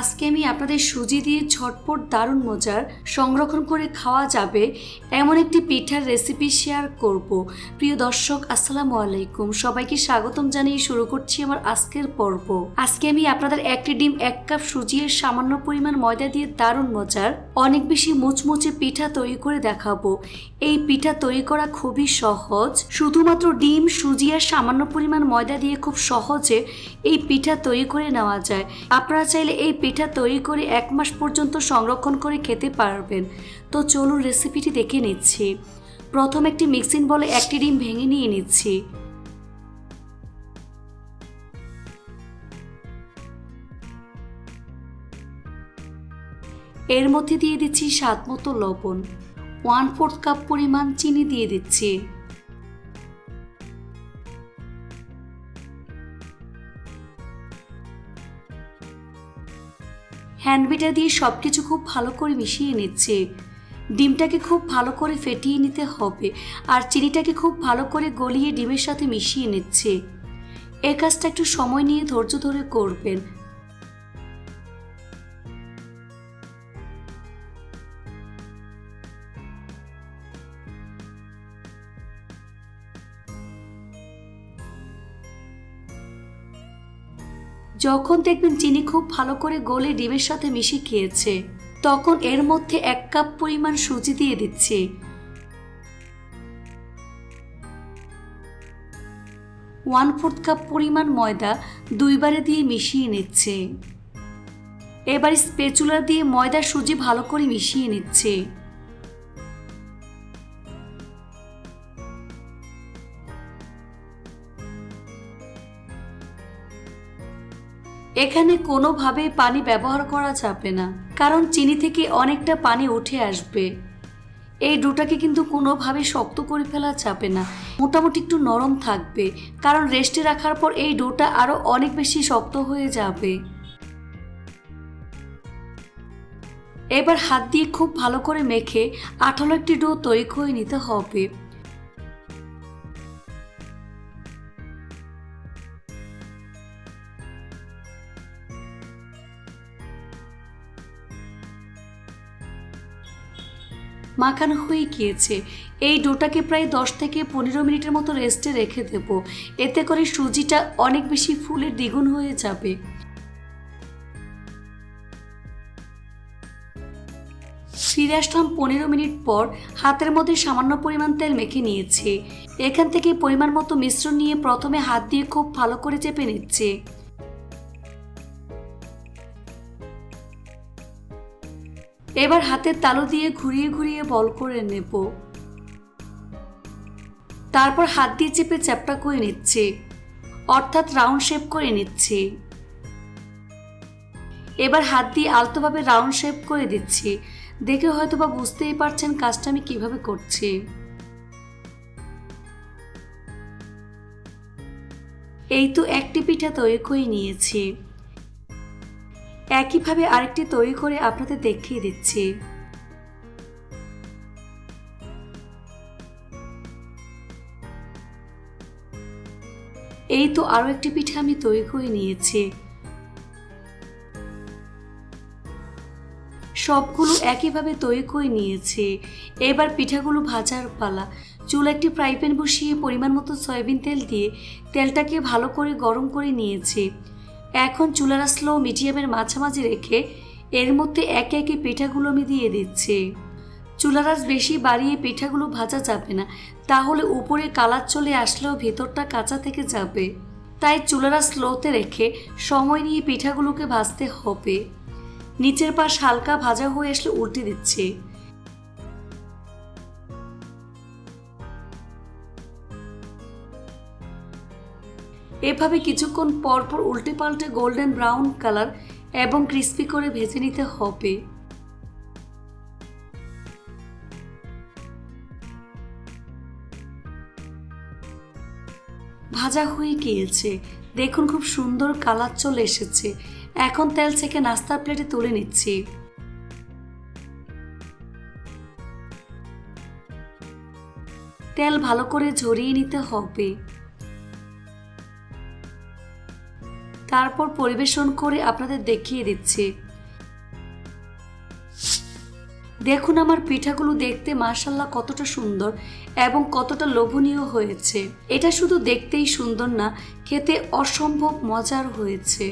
আজকে আমি আপনাদের সুজি দিয়ে ছটপট দারুণ মজার সংরক্ষণ করে খাওয়া যাবে এমন একটি পিঠার রেসিপি শেয়ার করব। প্রিয় দর্শক, আসসালামু আলাইকুম। সবাইকে স্বাগতম জানিয়ে শুরু করছি আমার আজকের পর্ব। আজকে আমি আপনাদের একটি ডিম এক কাপ সুজি এর সামান্য পরিমাণ ময়দা দিয়ে দারুণ মজার অনেক বেশি মুচমুচে পিঠা তৈরি করে দেখাবো। এই পিঠা তৈরি করা খুবই সহজ। শুধুমাত্র ডিম, সুজি আর সামান্য পরিমাণ ময়দা দিয়ে খুব সহজে এই পিঠা তৈরি করে নেওয়া যায়। আপনারা চাইলে এই পিঠা তৈরি করে এক মাস পর্যন্ত সংরক্ষণ করে খেতে পারবেন। তো চলুন রেসিপিটি দেখে নিচ্ছি। প্রথম একটি মিক্সিং বলে একটি ডিম ভেঙে নিয়ে নিচ্ছি। এর মধ্যে দিয়ে দিচ্ছি স্বাদ মতো লবণ। ওয়ান ফোর্থ কাপ পরিমাণ চিনি দিয়ে দিচ্ছি। হ্যান্ডবিটার দিয়ে সব কিছু খুব ভালো করে মিশিয়ে নিচ্ছে। ডিমটাকে খুব ভালো করে ফেটিয়ে নিতে হবে আর চিনিটাকে খুব ভালো করে গলিয়ে ডিমের সাথে মিশিয়ে নিচ্ছে। এই কাজটা একটু সময় নিয়ে ধৈর্য ধরে করবেন। যখন দেখবেন চিনি খুব ভালো করে গলে ডিমের সাথে মিশে খেয়েছে, তখন এর মধ্যে এক কাপ পরিমাণ সুজি দিয়ে দিচ্ছে। ওয়ান ফোর্থ কাপ পরিমাণ ময়দা দুইবারে দিয়ে মিশিয়ে নিচ্ছে। এবার স্পেচুলা দিয়ে ময়দা সুজি ভালো করে মিশিয়ে নিচ্ছে। এখানে কোনোভাবেই পানি ব্যবহার করা যাবে না, কারণ চিনি থেকে অনেকটা পানি উঠে আসবে। এই ডোটাকে কিন্তু কোনোভাবে শক্ত করে ফেলা যাবে না, মোটামুটি একটু নরম থাকবে, কারণ রেস্টে রাখার পর এই ডোটা আরও অনেক বেশি শক্ত হয়ে যাবে। এবার হাত দিয়ে খুব ভালো করে মেখে আঠালো একটি ডো তৈরি করে নিতে হবে। মাখানো হয়ে গিয়েছে। এই ডোটাকে প্রায় দশ থেকে পনেরো মিনিটের মতো রেস্টে রেখে দেব। এতে করে সুজিটা অনেক বেশি ফুলের দ্বিগুণ হয়ে যাবে। ফিরে আসলাম পনেরো মিনিট পর হাতের মধ্যে সামান্য পরিমাণ তেল মেখে নিয়েছি। এখান থেকে পরিমাণ মতো মিশ্রণ নিয়ে প্রথমে হাত দিয়ে খুব ভালো করে চেপে নিচ্ছে। এবার হাতের তালু দিয়ে ঘুরিয়ে ঘুরিয়ে বল করে নেব। তারপর হাত দিয়ে চেপে চ্যাপটা করে নিচ্ছে। অর্থাৎ রাউন্ড শেপ করে নিচ্ছে। এবার হাত দিয়ে আলতোভাবে রাউন্ড শেপ করে দিচ্ছি। দেখে হয়তো বা বুঝতেই পারছেন কাজটা আমি কীভাবে করছি। এই তো একটি পিঠা তৈরি করে নিয়েছি। একইভাবে আরেকটি তৈরি করে আপনাদের দেখিয়ে দিচ্ছি। এই তো আরও একটি পিঠা আমি তৈরি করে নিয়েছি। সবগুলো একইভাবে তৈরি করে নিয়েছি। এবার পিঠাগুলো ভাজার পালা। চুল একটি ফ্রাই প্যান বসিয়ে পরিমাণ মতো সয়াবিন তেল দিয়ে তেলটাকে ভালো করে গরম করে নিয়েছি। এখন চুলারা স্লো মিডিয়ামের মাঝামাঝি রেখে এর মধ্যে একে একে পিঠাগুলো আমি দিয়ে দিচ্ছি। চুলারাস বেশি বাড়িয়ে পিঠাগুলো ভাজা যাবে না, তাহলে উপরে কালার চলে আসলেও ভেতরটা কাঁচা থেকে যাবে। তাই চুলারা স্লোতে রেখে সময় নিয়ে পিঠাগুলোকে ভাজতে হবে। নিচের পাশ হালকা ভাজা হয়ে আসলে উল্টে দিচ্ছে। এভাবে কিছুক্ষণ পরপর পর উল্টে পাল্টে গোল্ডেন ব্রাউন কালার এবং ক্রিস্পি করে ভেজে নিতে হবে। ভাজা হয়ে গিয়েছে। দেখুন খুব সুন্দর কালার চলে এসেছে। এখন তেল থেকে নাস্তার প্লেটে তুলে নিচ্ছি। তেল ভালো করে ঝরিয়ে নিতে হবে। তারপর পরিবেশন করে আপনাদের দেখিয়ে দিচ্ছি। দেখুন আমার পিঠাগুলো দেখতে মাশাল্লাহ কতটা সুন্দর এবং কতটা লোভনীয় হয়েছে। এটা শুধু দেখতেই সুন্দর না, খেতে অসম্ভব মজার হয়েছে।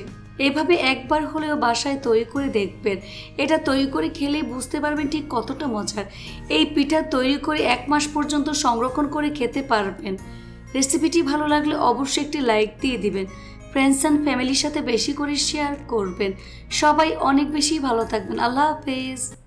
এভাবে একবার হলেও বাসায় তৈরি করে দেখবেন। এটা তৈরি করে খেলেই বুঝতে পারবেন ঠিক কতটা মজার। এই পিঠা তৈরি করে এক মাস পর্যন্ত সংরক্ষণ করে খেতে পারবেন। রেসিপিটি ভালো লাগলে অবশ্যই একটি লাইক দিয়ে দিবেন। ফ্রেন্ডস অ্যান্ড ফ্যামিলির সাথে বেশি করে শেয়ার করবেন। সবাই অনেক বেশি ভালো থাকবেন। আল্লাহ হাফেজ।